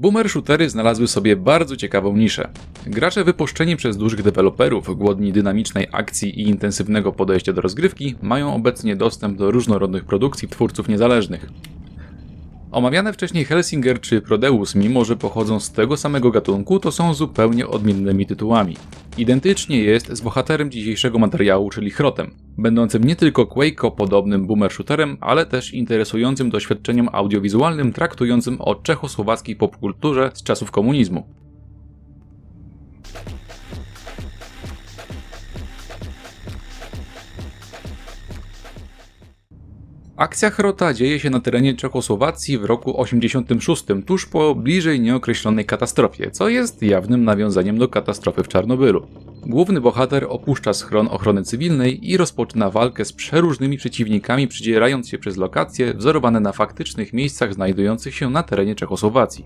Boomer shootery znalazły sobie bardzo ciekawą niszę. Gracze wypuszczeni przez dużych deweloperów, głodni dynamicznej akcji i intensywnego podejścia do rozgrywki, mają obecnie dostęp do różnorodnych produkcji twórców niezależnych. Omawiane wcześniej Helsinger czy Prodeus, mimo że pochodzą z tego samego gatunku, to są zupełnie odmiennymi tytułami. Identycznie jest z bohaterem dzisiejszego materiału, czyli Hrotem, będącym nie tylko Quake'o-podobnym boomer shooterem, ale też interesującym doświadczeniem audiowizualnym traktującym o czechosłowackiej popkulturze z czasów komunizmu. Akcja Chrota dzieje się na terenie Czechosłowacji w roku 86, tuż po bliżej nieokreślonej katastrofie, co jest jawnym nawiązaniem do katastrofy w Czarnobylu. Główny bohater opuszcza schron ochrony cywilnej i rozpoczyna walkę z przeróżnymi przeciwnikami, przedzierając się przez lokacje wzorowane na faktycznych miejscach znajdujących się na terenie Czechosłowacji.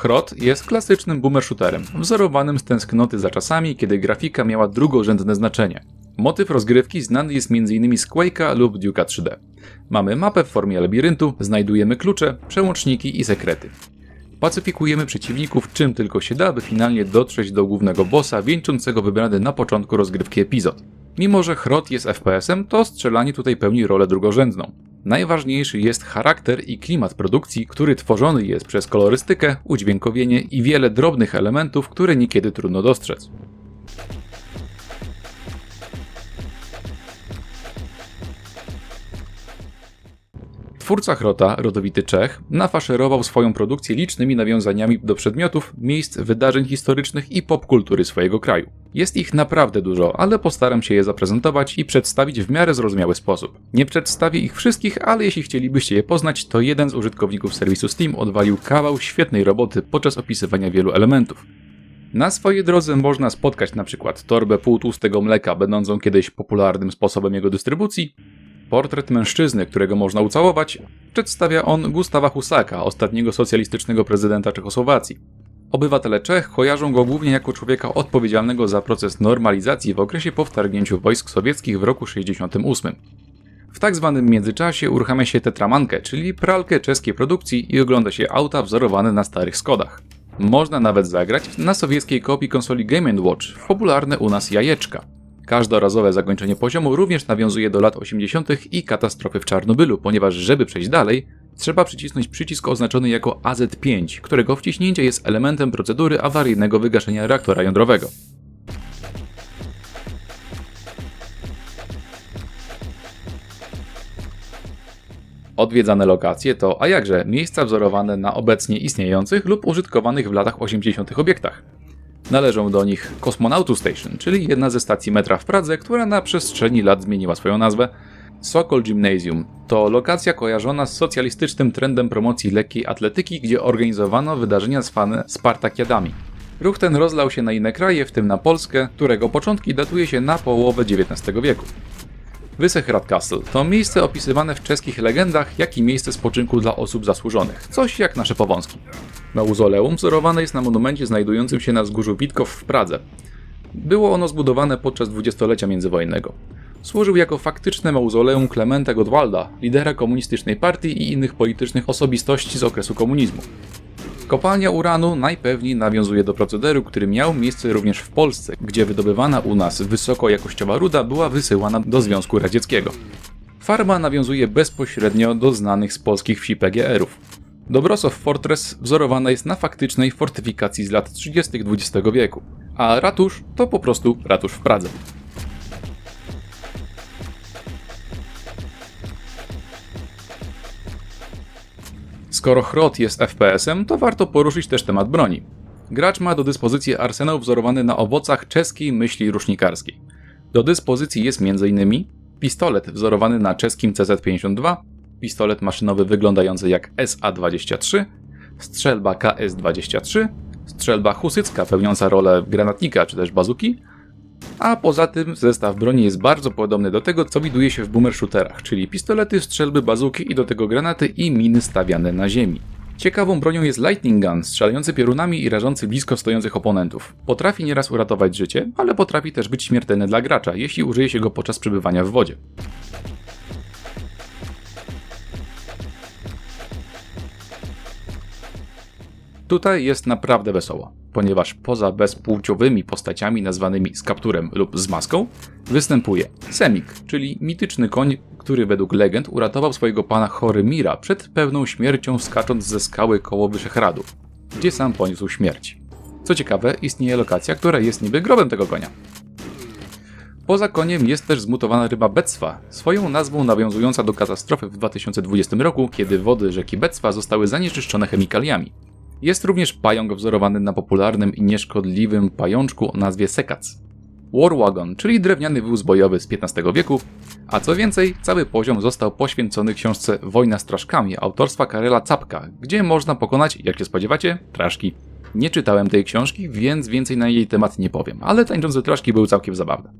Chrot jest klasycznym boomer shooterem, wzorowanym z tęsknoty za czasami, kiedy grafika miała drugorzędne znaczenie. Motyw rozgrywki znany jest m.in. z Quake'a lub Duke'a 3D. Mamy mapę w formie labiryntu, znajdujemy klucze, przełączniki i sekrety. Pacyfikujemy przeciwników czym tylko się da, by finalnie dotrzeć do głównego bossa, wieńczącego wybrany na początku rozgrywki epizod. Mimo, że Chrot jest FPS-em, to strzelanie tutaj pełni rolę drugorzędną. Najważniejszy jest charakter i klimat produkcji, który tworzony jest przez kolorystykę, udźwiękowienie i wiele drobnych elementów, które niekiedy trudno dostrzec. Twórca Chrota, rodowity Czech, nafaszerował swoją produkcję licznymi nawiązaniami do przedmiotów, miejsc, wydarzeń historycznych i popkultury swojego kraju. Jest ich naprawdę dużo, ale postaram się je zaprezentować i przedstawić w miarę zrozumiały sposób. Nie przedstawię ich wszystkich, ale jeśli chcielibyście je poznać, to jeden z użytkowników serwisu Steam odwalił kawał świetnej roboty podczas opisywania wielu elementów. Na swojej drodze można spotkać przykład torbę półtłustego mleka, będącą kiedyś popularnym sposobem jego dystrybucji, Portret mężczyzny, którego można ucałować, przedstawia on Gustawa Husaka, ostatniego socjalistycznego prezydenta Czechosłowacji. Obywatele Czech kojarzą go głównie jako człowieka odpowiedzialnego za proces normalizacji w okresie po wtargnięciu wojsk sowieckich w roku 68. W tak zwanym międzyczasie uruchamia się tetramankę, czyli pralkę czeskiej produkcji i ogląda się auta wzorowane na starych Skodach. Można nawet zagrać na sowieckiej kopii konsoli Game Watch popularne u nas jajeczka. Każdorazowe zakończenie poziomu również nawiązuje do lat 80. i katastrofy w Czarnobylu, ponieważ żeby przejść dalej, trzeba przycisnąć przycisk oznaczony jako AZ5, którego wciśnięcie jest elementem procedury awaryjnego wygaszenia reaktora jądrowego. Odwiedzane lokacje to, a jakże, miejsca wzorowane na obecnie istniejących lub użytkowanych w latach 80. obiektach. Należą do nich Kosmonautu Station, czyli jedna ze stacji metra w Pradze, która na przestrzeni lat zmieniła swoją nazwę. Sokol Gymnasium to lokacja kojarzona z socjalistycznym trendem promocji lekkiej atletyki, gdzie organizowano wydarzenia zwane Spartakiadami. Ruch ten rozlał się na inne kraje, w tym na Polskę, którego początki datuje się na połowę XIX wieku. Wysechrad Castle to miejsce opisywane w czeskich legendach, jak i miejsce spoczynku dla osób zasłużonych, coś jak nasze powązki. Mauzoleum wzorowane jest na monumencie znajdującym się na wzgórzu Witkow w Pradze. Było ono zbudowane podczas dwudziestolecia międzywojennego. Służył jako faktyczne mauzoleum Klementa Gottwalda, lidera komunistycznej partii i innych politycznych osobistości z okresu komunizmu. Kopalnia uranu najpewniej nawiązuje do procederu, który miał miejsce również w Polsce, gdzie wydobywana u nas wysokojakościowa ruda była wysyłana do Związku Radzieckiego. Farba nawiązuje bezpośrednio do znanych z polskich wsi PGR-ów. Dobrosow Fortress wzorowana jest na faktycznej fortyfikacji z lat 30. XX wieku, a ratusz to po prostu ratusz w Pradze. Skoro Chrot jest FPS-em, to warto poruszyć też temat broni. Gracz ma do dyspozycji arsenał wzorowany na owocach czeskiej myśli rusznikarskiej. Do dyspozycji jest m.in. pistolet wzorowany na czeskim CZ-52, pistolet maszynowy wyglądający jak SA-23, strzelba KS-23, strzelba husycka pełniąca rolę granatnika czy też bazuki, a poza tym zestaw broni jest bardzo podobny do tego, co widuje się w boomer shooterach, czyli pistolety, strzelby, bazuki i do tego granaty i miny stawiane na ziemi. Ciekawą bronią jest Lightning Gun, strzelający piorunami i rażący blisko stojących oponentów. Potrafi nieraz uratować życie, ale potrafi też być śmiertelny dla gracza, jeśli użyje się go podczas przebywania w wodzie. Tutaj jest naprawdę wesoło, ponieważ poza bezpłciowymi postaciami nazwanymi z kapturem lub z maską, występuje Semik, czyli mityczny koń, który według legend uratował swojego pana Chorymira przed pewną śmiercią skacząc ze skały koło Wyszehradu, gdzie sam poniósł śmierć. Co ciekawe, istnieje lokacja, która jest niby grobem tego konia. Poza koniem jest też zmutowana ryba Becwa, swoją nazwą nawiązująca do katastrofy w 2020 roku, kiedy wody rzeki Becwa zostały zanieczyszczone chemikaliami. Jest również pająk wzorowany na popularnym i nieszkodliwym pajączku o nazwie sekac. Warwagon, czyli drewniany wóz bojowy z XV wieku, a co więcej, cały poziom został poświęcony książce Wojna z Traszkami autorstwa Karela Capka, gdzie można pokonać, jak się spodziewacie, traszki. Nie czytałem tej książki, więc więcej na jej temat nie powiem, ale tańczące traszki były całkiem zabawne.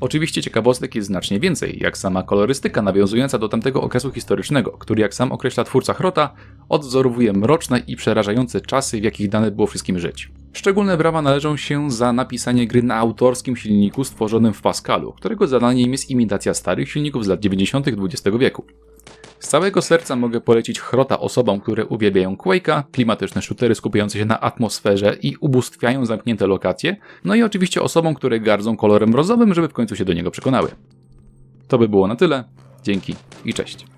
Oczywiście ciekawostek jest znacznie więcej, jak sama kolorystyka nawiązująca do tamtego okresu historycznego, który jak sam określa twórca Chrota, odwzorowuje mroczne i przerażające czasy, w jakich dane było wszystkim żyć. Szczególne brawa należą się za napisanie gry na autorskim silniku stworzonym w Pascalu, którego zadaniem jest imitacja starych silników z lat 90. XX wieku. Z całego serca mogę polecić Chrota osobom, które uwielbiają Quake'a, klimatyczne shootery skupiające się na atmosferze i ubóstwiają zamknięte lokacje, no i oczywiście osobom, które gardzą kolorem rozowym, żeby w końcu się do niego przekonały. To by było na tyle. Dzięki i cześć.